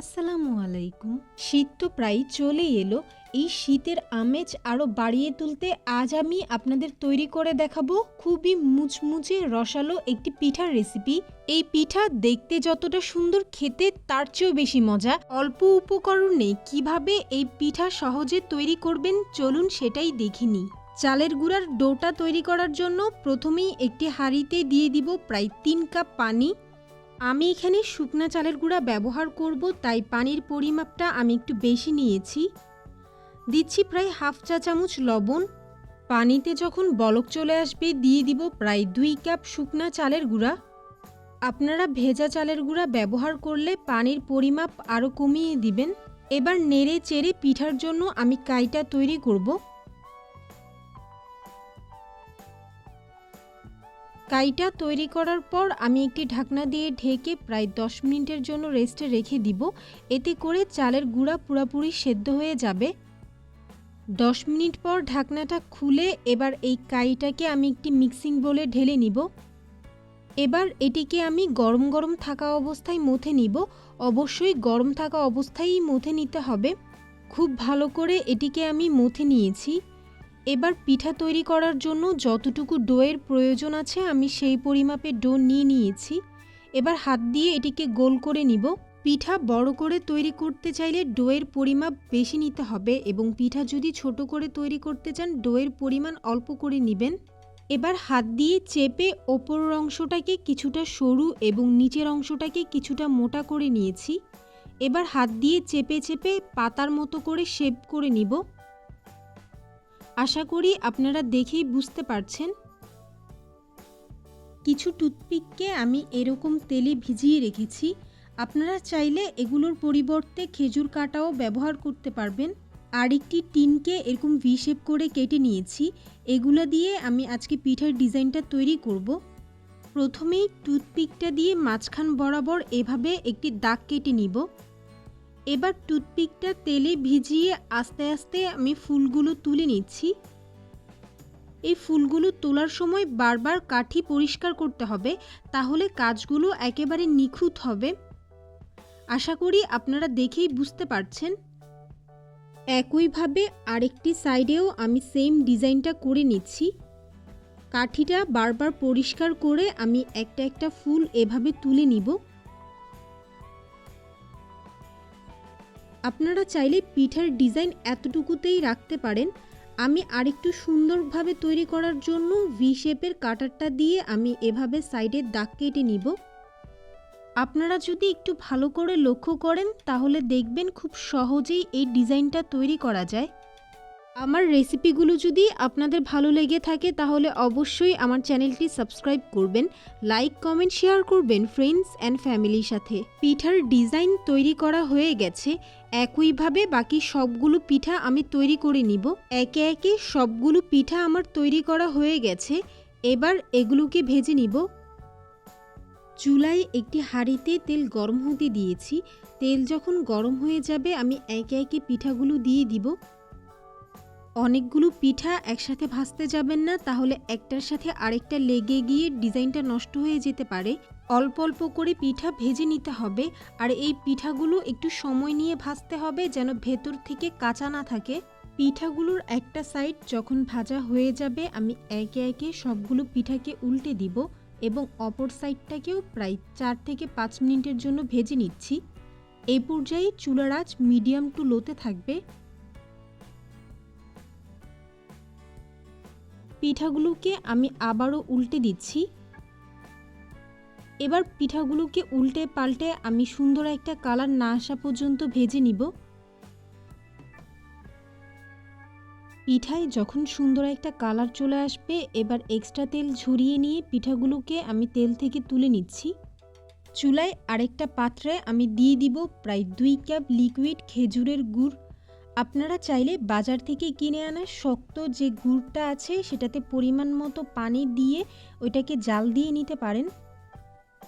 আসসালামু আলাইকুম। শীত তো প্রায় চলেই এলো। এই শীতের আমেজ আরও বাড়িয়ে তুলতে আজ আমি আপনাদের তৈরি করে দেখাবো খুবই মুচমুচে রসালো একটি পিঠার রেসিপি এই পিঠা দেখতে যতটা সুন্দর, খেতে তার চেয়েও বেশি মজা। অল্প উপকরণে কীভাবে এই পিঠা সহজে তৈরি করবেন চলুন সেটাই দেখিনি চালের গুঁড়ার ডোটা তৈরি করার জন্য প্রথমেই একটি হাঁড়িতে দিয়ে দিব প্রায় তিন কাপ পানি। আমি এখানে শুকনা চালের গুঁড়া ব্যবহার করব, তাই পানির পরিমাপটা আমি একটু বেশি নিয়েছি। দিচ্ছি প্রায় হাফ চা চামচ লবণ। পানিতে যখন বলক চলে আসবে, দিয়ে দিব প্রায় দুই কাপ শুকনা চালের গুঁড়া। আপনারা ভেজা চালের গুঁড়া ব্যবহার করলে পানির পরিমাপ আরও কমিয়ে দিবেন। এবার নেড়ে চেড়ে পিঠার জন্য আমি কাইটা তৈরি করব। কাইটা তৈরি করার পর আমি একটি ঢাকনা দিয়ে ঢেকে প্রায় দশ মিনিটের জন্য রেস্টে রেখে দিব। এতে করে চালের গুঁড়া পুরাপুরি সেদ্ধ হয়ে যাবে। দশ মিনিট পর ঢাকনাটা খুলে এবার এই কাইটাকে আমি একটি মিক্সিং বোলে ঢেলে নিব। এবার এটিকে আমি গরম গরম থাকা অবস্থায় মথে নিব। অবশ্যই গরম থাকা অবস্থায়ই মথে নিতে হবে। খুব ভালো করে এটিকে আমি মথে নিয়েছি। এবার পিঠা তৈরি করার জন্য যতটুকু ডোয়ের প্রয়োজন আছে, আমি সেই পরিমাপে ডো নিয়ে নিয়েছি। এবার হাত দিয়ে এটিকে গোল করে নিব। পিঠা বড় করে তৈরি করতে চাইলে ডোয়ের পরিমাপ বেশি নিতে হবে এবং পিঠা যদি ছোট করে তৈরি করতে চান, ডোয়ের পরিমাণ অল্প করে নেবেন। এবার হাত দিয়ে চেপে ওপরের অংশটাকে কিছুটা সরু এবং নিচের অংশটাকে কিছুটা মোটা করে নিয়েছি। এবার হাত দিয়ে চেপে চেপে পাতার মতো করে শেপ করে নিব। আশা করি আপনারা দেখেই বুঝতে পারছেন। কিছু টুথপিককে আমি এরকম তেলে ভিজিয়ে রেখেছি। আপনারা চাইলে এগুলোর পরিবর্তে খেজুর কাটাও ব্যবহার করতে পারবেন। আরেকটি টিনকে এরকম ভি শেপ করে কেটে নিয়েছি। এগুলো দিয়ে আমি আজকে পিঠার ডিজাইনটা তৈরি করব। প্রথমেই টুথপিকটা দিয়ে মাঝখান বরাবর এভাবে একটি দাগ কেটে নিব। এবার টুথপিকটা তেলে ভিজিয়ে আস্তে আস্তে আমি ফুলগুলো তুলে নিচ্ছি। এই ফুলগুলো তোলার সময় বারবার কাঠি পরিষ্কার করতে হবে, তাহলে কাজগুলো একেবারে নিখুঁত হবে। আশা করি আপনারা দেখেই বুঝতে পারছেন। একইভাবে আরেকটি সাইডেও আমি সেম ডিজাইনটা করে নিচ্ছি। কাঠিটা বারবার পরিষ্কার করে আমি একটা একটা ফুল এভাবে তুলে নিব। আপনারা চাইলে পিঠার ডিজাইন এতটুকুতেই রাখতে পারেন। আমি আরেকটু সুন্দরভাবে তৈরি করার জন্য ভি শেপের কাটারটা দিয়ে আমি এভাবে সাইডের দাগ কেটে নিব। আপনারা যদি একটু ভালো করে লক্ষ্য করেন, তাহলে দেখবেন খুব সহজেই এই ডিজাইনটা তৈরি করা যায়। আমার রেসিপিগুলো যদি আপনাদের ভালো লেগে থাকে, তাহলে অবশ্যই আমার চ্যানেলটি সাবস্ক্রাইব করবেন লাইক কমেন্ট শেয়ার করবেন ফ্রেন্ডস অ্যান্ড ফ্যামিলির সাথে। পিঠার ডিজাইন তৈরি করা হয়ে গেছে, একইভাবে বাকি সবগুলো পিঠা আমি তৈরি করে নিব। একে একে সবগুলো পিঠা আমার তৈরি করা হয়ে গেছে, এবার এগুলোকে ভেজে নিব। চুলায় একটি হাঁড়িতে তেল গরম হতে দিয়েছি, তেল যখন গরম হয়ে যাবে আমি একে একে পিঠাগুলো দিয়ে দিব। অনেকগুলো পিঠা একসাথে ভাজতে যাবেন না, তাহলে একটার সাথে আরেকটা লেগে গিয়ে ডিজাইনটা নষ্ট হয়ে যেতে পারে। অল্প অল্প করে পিঠা ভেজে নিতে হবে, আর এই পিঠাগুলো একটু সময় নিয়ে ভাজতে হবে যেন ভেতর থেকে কাঁচা না থাকে। পিঠাগুলোর একটা সাইড যখন ভাজা হয়ে যাবে, আমি একে একে সবগুলো পিঠাকে উল্টে দিব এবং অপর সাইডটাকেও প্রায় চার থেকে পাঁচ মিনিটের জন্য ভেজে নিচ্ছি। এই পর্যায়ে চুলার আঁচ মিডিয়াম টু লোতে থাকবে। পিঠাগুলোকে আমি আবারও উল্টে দিচ্ছি। এবার পিঠাগুলোকে উল্টে পাল্টে আমি সুন্দর একটা কালার না আসা পর্যন্ত ভেজে নিব। পিঠায় যখন সুন্দর একটা কালার চলে আসবে, এবার এক্সট্রা তেল ঝরিয়ে নিয়ে পিঠাগুলোকে আমি তেল থেকে তুলে নিচ্ছি। চুলায় আরেকটা পাত্রে আমি দিয়ে দিব প্রায় দুই কাপ লিকুইড খেজুরের গুড়। আপনারা চাইলে বাজার থেকে কিনে আনা শক্ত যে গুড়টা আছে, সেটাতে পরিমাণ মতো পানি দিয়ে ওইটাকে জাল দিয়ে নিতে পারেন।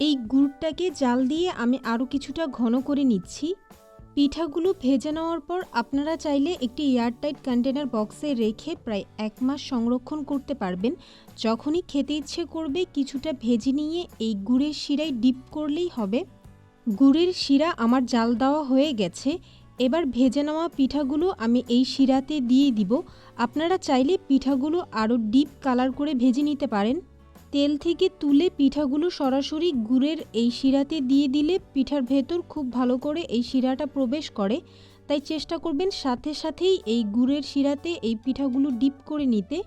এই গুড়টাকে জাল দিয়ে আমি আরও কিছুটা ঘন করে নিচ্ছি। পিঠাগুলো ভেজে নেওয়ার পর আপনারা চাইলে একটি এয়ারটাইট কন্টেনার বক্সে রেখে প্রায় এক মাস সংরক্ষণ করতে পারবেন। যখনই খেতে ইচ্ছে করবে, কিছুটা ভেজে নিয়ে এই গুড়ের শিরায় ডিপ করলেই হবে। গুড়ের শিরা আমার জাল দেওয়া হয়ে গেছে। এবার ভেজে নেওয়া পিঠাগুলো আমি এই শিরাতে দিয়ে দিব। আপনারা চাইলে পিঠাগুলো আরও ডিপ কালার করে ভেজে নিতে পারেন। তেল থেকে তুলে পিঠাগুলো সরাসরি গুড়ের এই শিরাতে দিয়ে দিলে পিঠার ভেতর খুব ভালো করে এই শিরাটা প্রবেশ করে। তাই চেষ্টা করবেন সাথে সাথেই এই গুড়ের শিরাতে এই পিঠাগুলো ডিপ করে নিতে।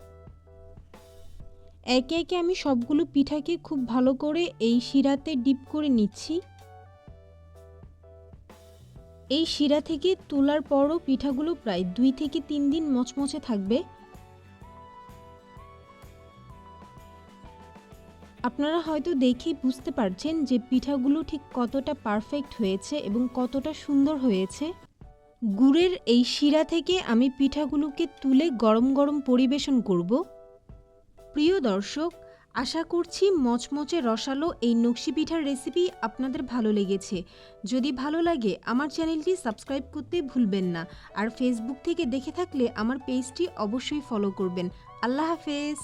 একে একে আমি সবগুলো পিঠাকে খুব ভালো করে এই শিরাতে ডিপ করে নিচ্ছি। এই শিরা থেকে তোলার পরও পিঠাগুলো প্রায় দুই থেকে তিন দিন মচমচে থাকবে। আপনারা হয়তো দেখেই বুঝতে পারছেন যে পিঠাগুলো ঠিক কতটা পারফেক্ট হয়েছে এবং কতটা সুন্দর হয়েছে। গুড়ের এই শিরা থেকে আমি পিঠাগুলোকে তুলে গরম গরম পরিবেশন করব। প্রিয় দর্শক আশা করছি মচমচে রসালো এই নকশি পিঠার রেসিপি আপনাদের ভালো লেগেছে। যদি ভালো লাগে, আমার চ্যানেলটি সাবস্ক্রাইব করতে ভুলবেন না। আর ফেসবুক থেকে দেখে থাকলে আমার পেজটি অবশ্যই ফলো করবেন। আল্লাহ হাফেজ।